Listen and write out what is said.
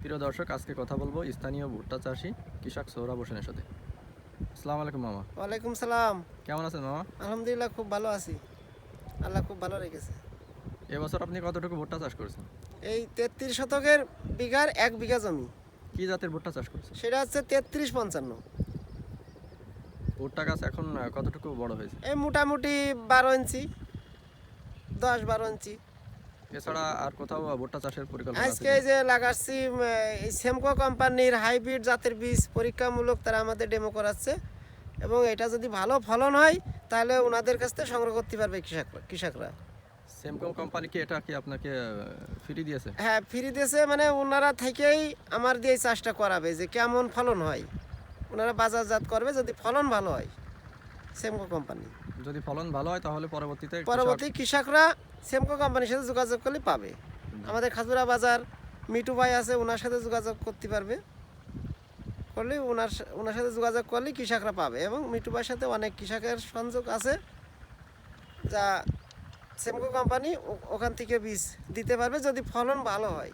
প্রিয় দর্শক আজকে কথা বলব স্থানীয় ভুট্টা চাষি কৃষক সৌরভ হোসেনের সাথে। আসসালামু আলাইকুম মামা। ওয়ালাইকুম সালাম। কেমন আছেন মামা? আলহামদুলিল্লাহ খুব ভালো আছি। আল্লাহ খুব ভালো রেখেছে। এবছর আপনি কতটুকু ভুট্টা চাষ করেছেন? এই তেত্রিশ শতকের বিঘার এক বিঘা জমি। কি জাতের ভুট্টা চাষ করেছেন? সেটা হচ্ছে তেত্রিশ পঞ্চান্ন। ভুট্টা গাছ এখন কতটুকু বড় হয়েছে? এই মোটামুটি বারো ইঞ্চি দশ বারো ইঞ্চি। এছাড়া আর কোথাও ভুট্টা চাষের পরিকল্পনা আজকে এই যে লাগাচ্ছি এই সেমকো কোম্পানির হাইব্রিড জাতের বীজ পরীক্ষামূলক তারা আমাদের ডেমো করাচ্ছে। এবং এটা যদি ভালো ফলন হয় তাহলে ওনাদের কাছ থেকে সংগ্রহ করতে পারবে কৃষকরা কৃষকরা। সেমকম কোম্পানি কি এটা কি আপনাকে ফ্রি দিয়েছে? হ্যাঁ ফ্রি দেশে মানে ওনারা থেকেই আমার দিয়ে চাষটা করাবে যে কেমন ফলন হয়। ওনারা বাজারজাত করবে যদি ফলন ভালো হয়। সেমকো কোম্পানি যদি ফলন ভালো হয় তাহলে পরবর্তীতে পরবর্তী কৃষকরা সেমকো কোম্পানির সাথে যোগাযোগ করলে পাবে। আমাদের খাজুরা বাজার মিটু ভাই আছে ওনার সাথে যোগাযোগ করতে পারবে। করলে ওনার ওনার সাথে যোগাযোগ করলে কৃষকরা পাবে এবং মিটু ভাইয়ের সাথে অনেক কৃষকের সংযোগ আছে যা সেমকো কোম্পানি ওখান থেকে বীজ দিতে পারবে যদি ফলন ভালো হয়।